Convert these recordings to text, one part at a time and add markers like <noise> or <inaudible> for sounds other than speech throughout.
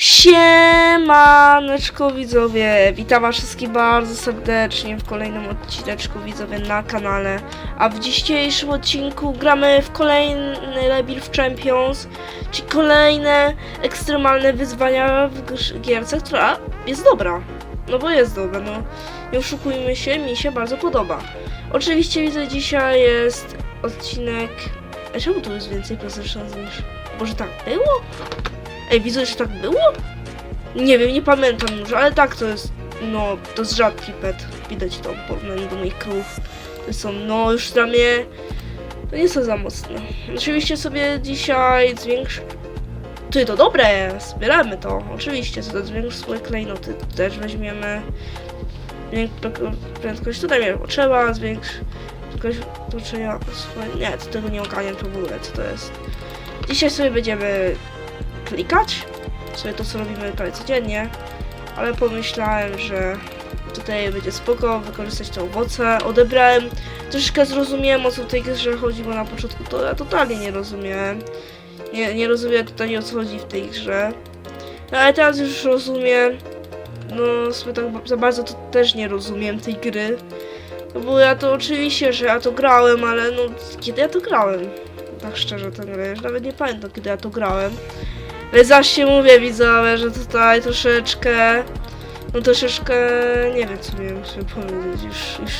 Siemaneczko widzowie, witam was wszystkich bardzo serdecznie w kolejnym odcineczku widzowie na kanale. A w dzisiejszym odcinku gramy w kolejny Lebil w Champions Czyli kolejne ekstremalne wyzwania w gierce, która jest dobra. No bo jest dobra, no. Nie oszukujmy się, mi się bardzo podoba. Oczywiście widzę dzisiaj jest odcinek... A czemu tu jest więcej PlayStation niż... Może tak było? Ej, widzę, że tak było? Nie wiem, nie pamiętam już, ale tak to jest, no, to jest rzadki pet. Widać to w porównaniu do moich krów. To są, no, już dla mnie, to nie są za mocne. Oczywiście sobie dzisiaj zwiększ... Ty, to dobre jest, bieramy to, oczywiście, to zwiększ swoje klejnoty, też weźmiemy. Prędkość, tutaj nie trzeba, zwiększ prędkość otoczenia swoje... Nie, to tego nie ogarniam to w ogóle, co to jest. Dzisiaj sobie będziemy klikać, sobie to co robimy prawie codziennie, ale pomyślałem, że tutaj będzie spoko wykorzystać te owoce. Odebrałem, troszeczkę zrozumiałem o co tej grze chodzi, bo na początku to ja totalnie nie rozumiałem. Nie, nie rozumiem totalnie o co chodzi w tej grze. No ale teraz już rozumiem. No sobie tak za bardzo to też nie rozumiem tej gry. No bo ja to oczywiście, że ja to grałem, ale no kiedy ja to grałem? Tak szczerze tę grę, już nawet nie pamiętam kiedy ja to grałem. Zaś mówię widzowie, że tutaj troszeczkę, no troszeczkę, nie wiem co miałem sobie powiedzieć, już, już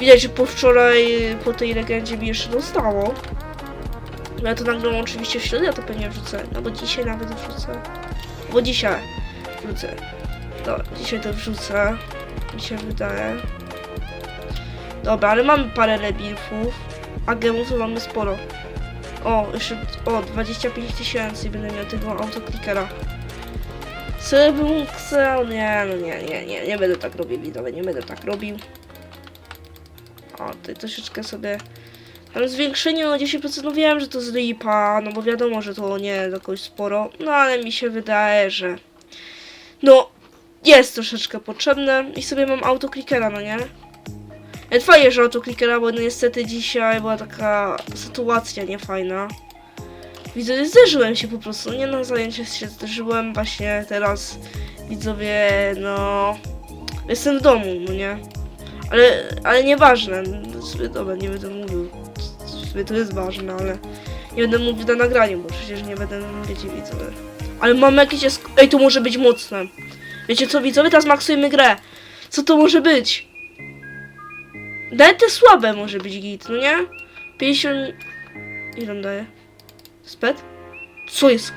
widać, że po wczoraj, po tej legendzie mi jeszcze dostało. Ja to nagram oczywiście w środę, ja to pewnie wrzucę, no bo dzisiaj nawet wrzucę, bo dzisiaj wrzucę, to dzisiaj to wrzucę, mi się wydaje. Dobra, ale mamy parę rebirfów, a gemów to mamy sporo. O, jeszcze, o, 25 tysięcy będę miał tego autoklikera. Chciał? Nie, no nie, nie, nie, nie będę tak robił, widzowie, nie będę tak robił. O, tutaj troszeczkę sobie... Ale zwiększenie o 10%, no wiem, że to z lipa, no bo wiadomo, że to nie jakoś sporo, no ale mi się wydaje, że... No, jest troszeczkę potrzebne i sobie mam autoklikera, no nie? Fajnie, że autoklikera, bo no niestety dzisiaj była taka sytuacja niefajna. Widzę, zderzyłem się po prostu, nie na zajęciach się zderzyłem, właśnie teraz widzowie, no... Jestem w domu, no nie? Ale, ale nieważne, no, sobie, dobra, nie będę mówił, sobie to jest ważne, ale nie będę mówił na nagraniu, bo przecież nie będę, wiecie, widzowie. Ale mam jakieś, ej, to może być mocne. Wiecie co, widzowie, teraz maksujemy grę. Co to może być? Nawet te słabe może być git, no nie? 50... Ile on daje? Spet? Co jest?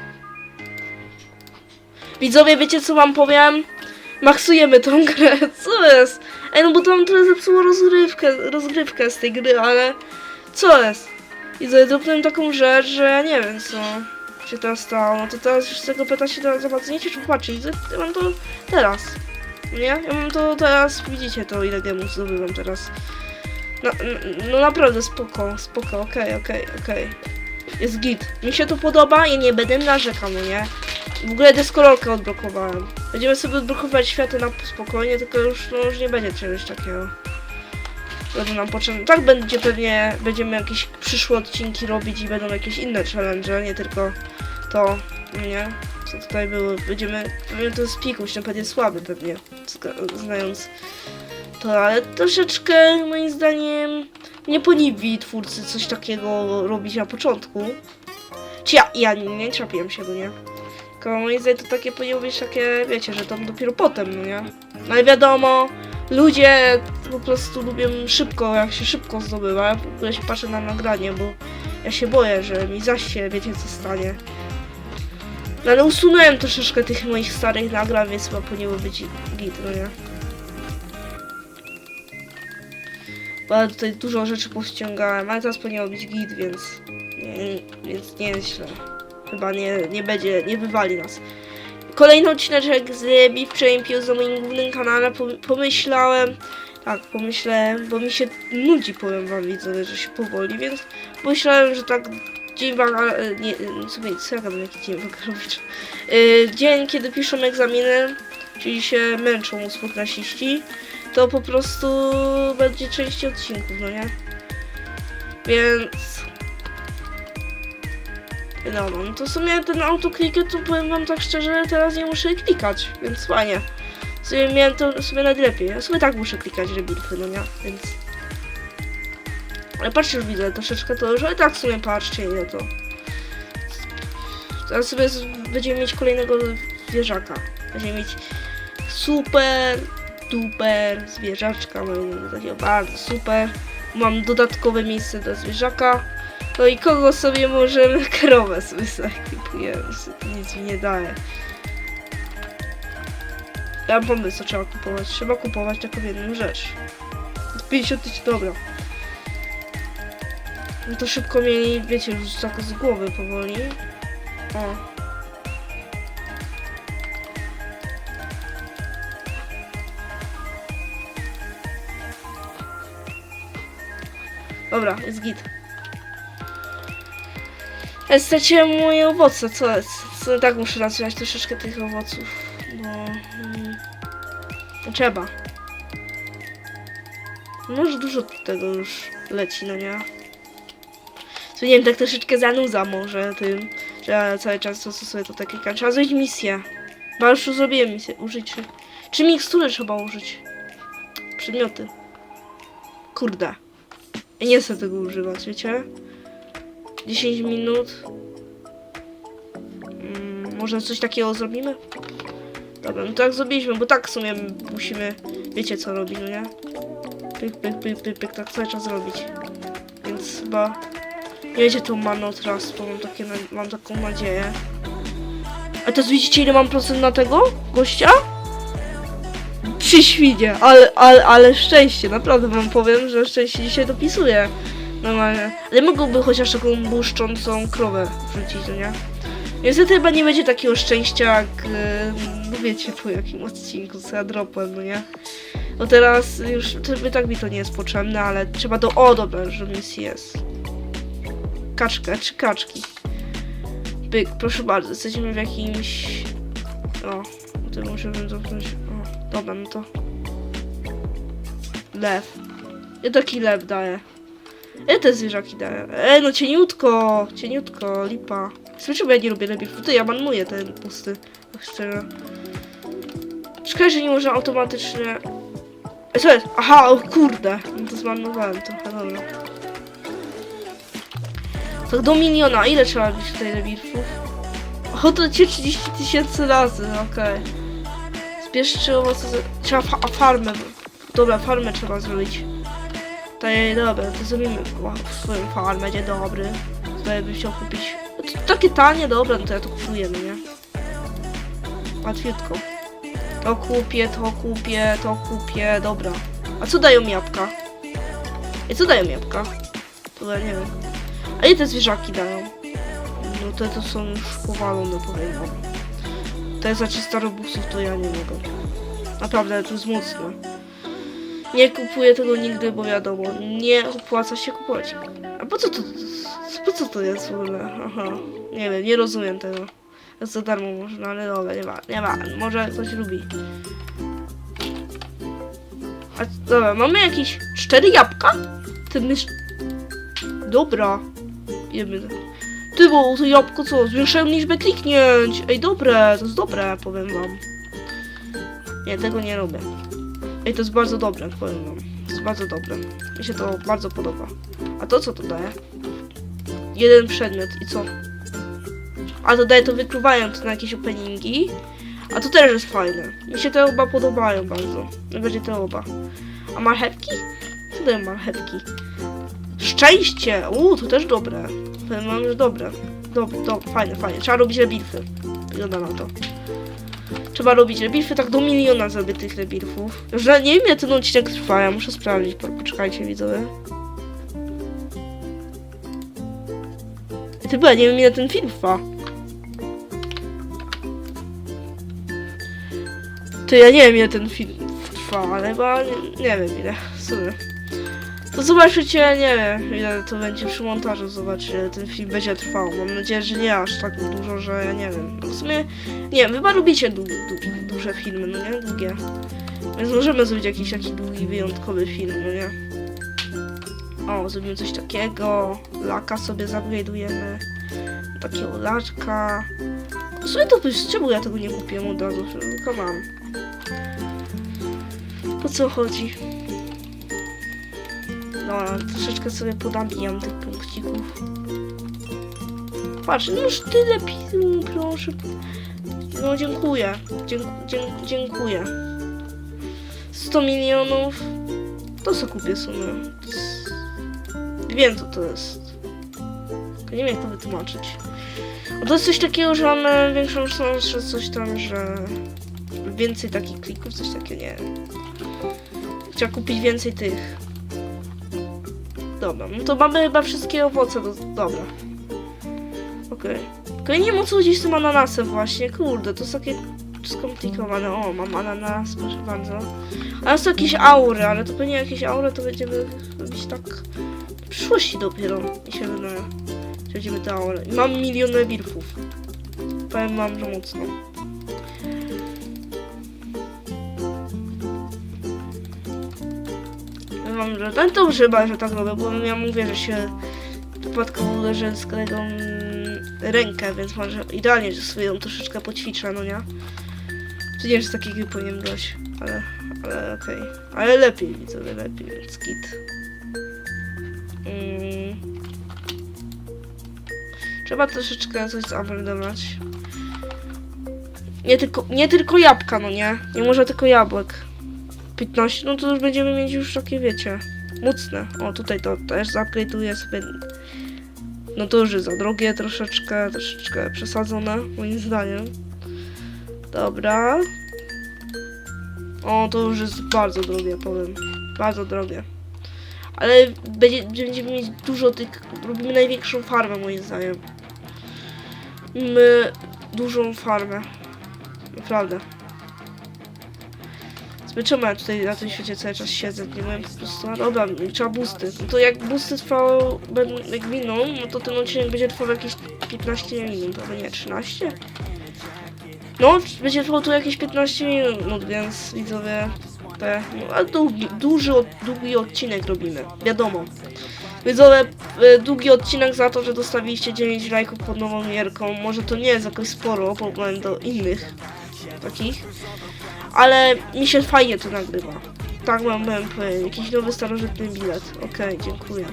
Widzowie, wiecie co wam powiem? Maksujemy tą <laughs> grę, co jest? Ej, no bo to nam trochę zepsuło rozgrywkę, rozgrywkę z tej gry, ale... Co jest? Widzowie, zrobiłem taką rzecz, że ja nie wiem co się teraz stało. No to teraz już z tego pyta się zobaczycie, czy popatrzcie, widzę, ja mam to teraz. Nie? Ja mam to teraz, widzicie to, ile gemów zdobywam teraz. No, no, naprawdę spoko, spoko, okej, okej, okej. Jest git. Mi się to podoba i nie będę narzekał, no nie? W ogóle deskorolkę odblokowałem. Będziemy sobie odblokować światy na spokojnie, tylko już, no, już nie będzie czegoś takiego. Będą nam potrzebne. Tak będzie pewnie, będziemy jakieś przyszłe odcinki robić i będą jakieś inne challenge, nie tylko to, no nie? Co tutaj było. Będziemy, będziemy to spikuć, ten pewnie słaby pewnie, znając to, ale troszeczkę moim zdaniem nie poniwi twórcy coś takiego robić na początku. Czy ja, ja nie, nie trapiłem się, no nie? Tylko moim zdaniem to takie powinno takie, wiecie, że tam dopiero potem, no nie? No ale wiadomo, ludzie po prostu lubią szybko, jak się szybko zdobywa. Ja w ogóle się patrzę na nagranie, bo ja się boję, że mi zaś się, wiecie co stanie. No ale usunąłem troszeczkę tych moich starych nagrań, więc chyba powinno być git, no nie? Bo ja tutaj dużo rzeczy powściągałem, ale teraz powinno być git, więc, nie, więc nie jest źle. Chyba nie, nie będzie, nie wywali nas. Kolejny odcinek z Beef Champions na moim głównym kanale. Pom- Pomyślałem, tak, pomyślałem, bo mi się nudzi, powiem wam widzowie, że się powoli, więc pomyślałem, że tak dzień waga, e, nie, e, sobie, co ja gadam, jaki dzień wagarowicz? <laughs> Yy, dzień, kiedy piszą egzaminy, czyli się męczą ósmoknasiści, to po prostu będzie częściej odcinków, no nie? Więc... No, no to w sumie ten autokliker, to powiem wam tak szczerze, teraz nie muszę klikać, więc fajnie. W sumie miałem to w sumie najlepiej. Ja w sumie tak muszę klikać rebirthy, no nie? Więc... Ale patrzcie, już widzę troszeczkę to, że i tak w sumie patrzcie ile to. Teraz sobie będziemy mieć kolejnego zwierzaka. Będziemy mieć super, duper zwierzaczka, mamy takiego bardzo super. Mam dodatkowe miejsce do zwierzaka. No i kogo sobie możemy? <laughs> Krowę sobie zakupujemy, nic mi nie daje. Ja mam pomysł, co trzeba kupować. Trzeba kupować taką jedną rzecz. 50 tysięcy, dobra. No to szybko mieli, wiecie, już tak z głowy powoli. O. Dobra, jest git. Ja straciłem moje owoce, co jest? Co, tak muszę nazwać troszeczkę tych owoców, bo... Mm, trzeba. Może dużo tego już leci, no nie? Nie wiem, tak troszeczkę zanudza może tym, że ja cały czas to stosuję to tak klikam. Trzeba zrobić misję. Bo już zrobiłem misję. Użyć. Czy, mikstury trzeba użyć? Przedmioty. Kurde. Ja nie chcę tego używać, wiecie? 10 minut. Mm, może coś takiego zrobimy? Dobra, no tak zrobiliśmy, bo tak w sumie musimy, wiecie co robić, no nie? Pyk, pyk, pyk, pyk, pyk, tak cały czas robić. Więc chyba nie będzie to mano teraz, bo mam, takie, mam taką nadzieję. A teraz widzicie ile mam procent na tego gościa? Trzy świnie, ale, ale, ale szczęście, naprawdę wam powiem, że szczęście dzisiaj dopisuje. Normalnie. Ale mogłoby chociaż taką błyszczącą krowę wrzucić, no nie? Niestety chyba nie będzie takiego szczęścia jak, e, no wiecie po jakim odcinku, co ja dropłem, no nie? No teraz już, tak mi to nie jest potrzebne, ale trzeba do, o dobra, że misji jest. Kaczkę, czy kaczki? Byk, proszę bardzo, jesteśmy w jakimś... O, to możemy zamknąć, o, dobra, no to... Lew. Ja taki lew daję. Ja te zwierzaki daję. Ej, no cieniutko, cieniutko, lipa. Słyszę, bo ja nie lubię lepiej. Ty, ja manuję ten pusty. Tak szczerze. Szkoda, że nie można automatycznie... Ej, co jest? Aha, o kurde. No to zmarnowałem trochę, dobra. Tak do miliona. Ile trzeba być tutaj rewirfów? O, to cię 30 tysięcy razy, okej. Zbierz trzy owoce. Trzeba fa farmę. Dobra, farmę trzeba zrobić. Nie, dobra, to zrobimy o, swoją farmę, będzie dobry. Tutaj bym chciał kupić. No to takie tanie, dobra, no to ja to kupuję, no nie? Łatwiutko. To kupię, to kupię, to kupię, dobra. A co dają jabłka? I co dają jabłka? To ja nie wiem. A ile te zwierzaki dają? No te to są już powalone, powiem wam. Te za 300 robusów to ja nie mogę. Naprawdę, to jest mocne. Nie kupuję tego nigdy, bo wiadomo, nie opłaca się kupować. A po co to, po co to jest w ogóle? Aha, nie wiem, nie rozumiem tego. Jest za darmo można, ale dobra, nie ma, nie ma, może ktoś lubi. A dobra, mamy jakieś cztery jabłka? Ty mysz... Dobra. Jemy. Ty, bo to jabłko co? Zwiększają liczbę kliknięć. Ej, dobre, to jest dobre, powiem wam. Nie, tego nie robię. Ej, to jest bardzo dobre, powiem wam. To jest bardzo dobre. Mi się to bardzo podoba. A to co to daje? Jeden przedmiot i co? A to daje to wykluwając na jakieś openingi. A to też jest fajne. Mi się te oba podobają bardzo. Będzie te oba. A marchewki? Co dają marchewki? Szczęście! Uuu, to też dobre. Powiem wam, że dobre. Dob, do, fajne, fajne. Trzeba robić rebirfy. Wygląda na to. Trzeba robić rebirfy, tak do miliona zrobię tych rebirfów. Już nie wiem ile ten odcinek trwa, ja muszę sprawdzić. Po- Poczekajcie widzowie. Ty była, nie wiem ile ten film trwa. To ja nie wiem ile ten film trwa, ale chyba nie, nie wiem ile. Sumie. To zobaczycie, nie wiem ile to będzie przy montażu, zobaczycie ten film będzie trwał. Mam nadzieję, że nie aż tak dużo, że ja nie wiem. No w sumie, nie wiem, chyba lubicie du du duże filmy, no nie? Długie. Więc możemy zrobić jakiś taki długi, wyjątkowy film, no nie? O, zrobimy coś takiego. Laka sobie zupgrade'ujemy. takiego laczka. W sumie to czemu ja tego nie kupiłem od razu? Tylko mam. Po co chodzi? No, troszeczkę sobie podabijam tych punkcików. Patrz, no już tyle pisu, proszę. No dziękuję. Dzięk, dzięk, dziękuję. 100 milionów. To co kupię sumie. Wiem co to jest. Nie wiem jak to wytłumaczyć. Bo to jest coś takiego, że mamy większą szansę, coś tam, że więcej takich klików, coś takiego, nie. Chciała kupić więcej tych. Dobra, no to mamy chyba wszystkie owoce, do... dobra. Okej. Tylko ja nie wiem o co chodzi z tym ananasem właśnie, kurde, to jest takie skomplikowane. O, mam ananas, proszę bardzo. A są jakieś aury, ale to pewnie jakieś aury to będziemy robić tak w przyszłości dopiero, mi się wydaje. Będziemy te aury. I mam milion birfów. Powiem wam, że mocno. Wam, że ten to już chyba, że tak robię, bo ja mówię, że się przypadkowo uderzę z kolegą rękę, więc może idealnie, że sobie ją troszeczkę poćwiczę, no nie? Czy nie, że takiego powinien grać, ale, ale okej. Ale lepiej, widzę, lepiej, więc kit. Mm. Trzeba troszeczkę coś zamordować. Nie tylko, nie tylko jabłka, no nie? Nie może tylko jabłek. 15, no to już będziemy mieć już takie, wiecie, mocne. O, tutaj to też zaupgrade'uję sobie. No to już jest za drogie troszeczkę, troszeczkę przesadzone, moim zdaniem. Dobra. O, to już jest bardzo drogie, powiem. Bardzo drogie. Ale będzie, będziemy mieć dużo tych... Robimy największą farmę, moim zdaniem. My dużą farmę. Naprawdę. Czemu ja tutaj na tym świecie cały czas siedzę? Nie wiem po prostu. A dobra, trzeba boosty. No to jak boosty trwały, jak miną, no to ten odcinek będzie trwał jakieś 15 minut, albo nie, 13? No, będzie trwało tu jakieś 15 minut, więc widzowie, te, no, ale długi, duży, długi odcinek robimy, wiadomo. Widzowie, e, długi odcinek za to, że dostawiliście 9 lajków pod nową gierką. Może to nie jest jakoś sporo, porównaniu do innych takich, ale mi się fajnie to nagrywa. Tak mam powiedzieć. jakiś nowy starożytny bilet. Okej, dziękuję.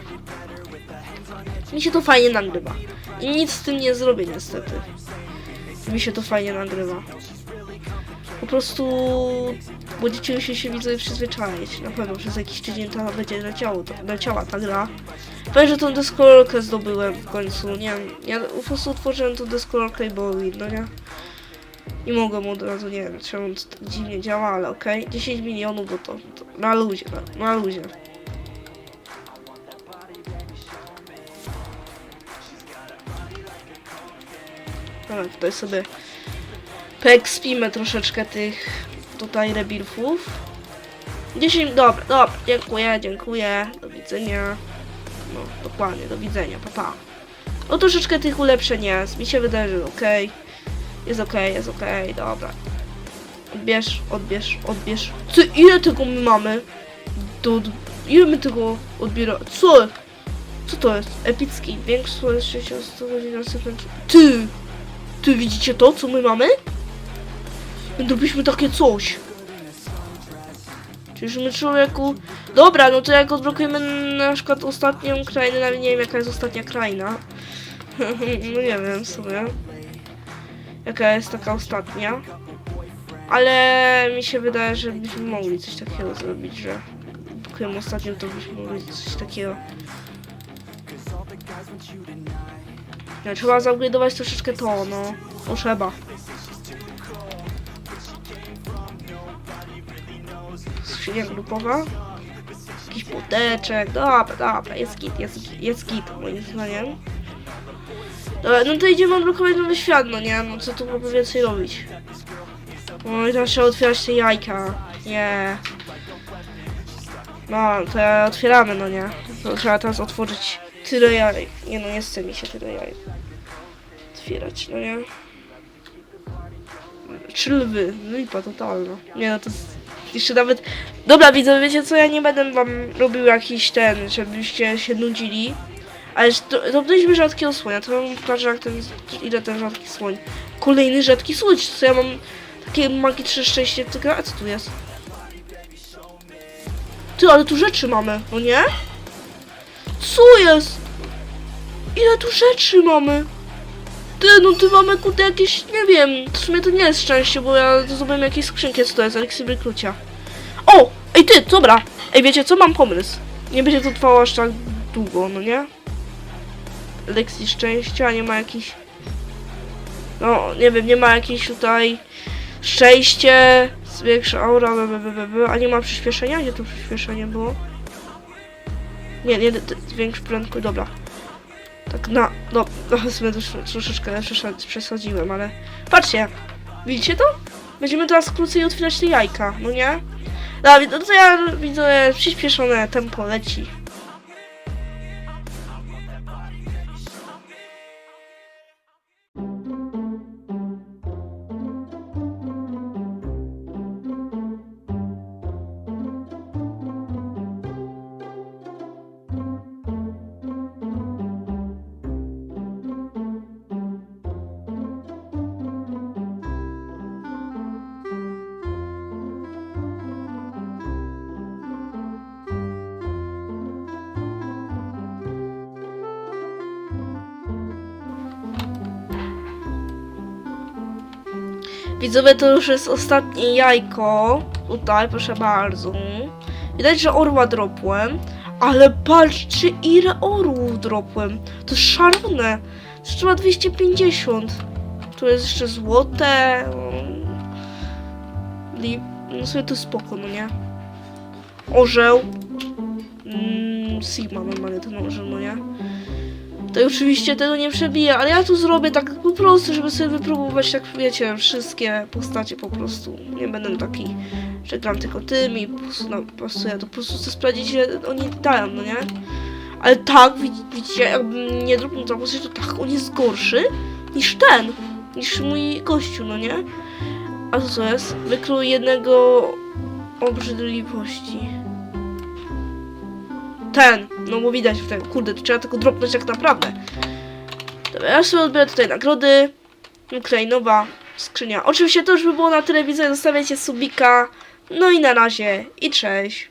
Mi się to fajnie nagrywa. I nic z tym nie zrobię niestety mi się to fajnie nagrywa. Po prostu będziecie się, się widzowie przyzwyczaić. Na pewno przez jakiś tydzień to będzie leciało, to, leciała ta gra. Powiem, że tą deskorolkę zdobyłem w końcu, nie wiem. Ja po prostu otworzyłem tą deskorolkę i było widno, nie? I mogłem od razu, nie wiem, czemu to tak dziwnie działa, ale okej. 10 milionów, bo to, to na luzie, na, na luzie. Dobra, tutaj sobie poekspimy troszeczkę tych tutaj rebirfów. 10, dobra, dobra, dziękuję, dziękuję, do widzenia. No, dokładnie, do widzenia, papa. Pa. No troszeczkę tych ulepszeń jest, mi się wydaje, że okej. Jest okej, jest okej, dobra. Odbierz, odbierz, odbierz. Co, ile tego my mamy? Do, ile my tego odbiera? Co? Co to jest? Epicki, większy jest 60 godzin na sekundę. Ty! Ty widzicie to, co my mamy? Zrobiliśmy takie coś. Czyż my człowieku... Dobra, no to jak odblokujemy na przykład ostatnią krainę, nawet nie wiem jaka jest ostatnia kraina. <laughs> no nie wiem w sumie. Jaka jest taka ostatnia. Ale mi się wydaje, że byśmy mogli coś takiego zrobić, że odblokujemy ostatnią, to byśmy mogli coś takiego. No, trzeba zaupgrade'ować troszeczkę to, no. No trzeba. Skrzynia grupowa. Jakiś płoteczek. Dobra, dobra, jest git, jest, jest git, moim zdaniem. Dobra, no to idziemy odblokować nowy świat, no nie? No co tu mogę więcej robić? No i teraz trzeba otwierać te jajka. Nie. No, to ja otwieramy, no nie? To trzeba teraz otworzyć tyle jaj. Nie no, nie chce mi się tyle jaj otwierać, no nie? Trzy lwy, lipa totalna. Nie no, to. Jeszcze nawet... Dobra, widzę, wiecie co, ja nie będę wam robił jakiś ten, żebyście się nudzili. Ale to, dobraliśmy rzadkiego słonia, to wam pokażę jak ten, ile ten rzadki słoń. Kolejny rzadki słoń, co ja mam takie magiczne szczęście, tylko, a co tu jest? Ty, ale tu rzeczy mamy, no nie? Co jest? Ile tu rzeczy mamy? Ty, no ty mamy kurde jakieś, nie wiem, w sumie to nie jest szczęście, bo ja zrobiłem jakieś skrzynki, co to jest, eliksir wyklucia. O! Ej ty, dobra! Ej, wiecie co, mam pomysł. Nie będzie to trwało aż tak długo, no nie? Lekcji szczęścia, nie ma jakichś... No, nie wiem, nie ma jakiejś tutaj... Szczęście, zwiększa aura, b, b, b, b, b. a nie ma przyspieszenia? Gdzie to przyspieszenie było? Nie, nie, zwiększ prędkość, dobra. Tak na, no, <laughs> no też troszeczkę przesad- przesadziłem, ale... Patrzcie, widzicie to? Będziemy teraz krócej otwierać te jajka, no nie? Dawid, no to ja widzę przyspieszone tempo leci. Widzowie, to już jest ostatnie jajko. Tutaj, proszę bardzo. Widać, że orła dropłem. Ale patrzcie, ile orłów dropłem. To jest szalone. Trzeba 250. Tu jest jeszcze złote. No sobie to spoko, no nie? Orzeł. Mm, Sigma normalnie ten orzeł, no nie? To oczywiście tego nie przebije, ale ja tu zrobię tak po prostu, żeby sobie wypróbować, tak wiecie, wszystkie postacie po prostu. Nie będę taki, że gram tylko tymi, po prostu, no, po prostu ja to po prostu chcę sprawdzić, że oni dają, no nie? Ale tak, widz- widzicie, jakbym nie dropnął ta postać, to tak, on jest gorszy niż ten, niż mój gościu, no nie? A to co jest? Wykluj jednego obrzydliwości. Ten, no bo widać w ten, kurde, to trzeba tylko dropnąć jak naprawdę. Dobra, ja sobie odbiorę tutaj nagrody. Okej, nowa skrzynia. Oczywiście to już by było na tyle, widzę, zostawiajcie subika. No i na razie, i cześć.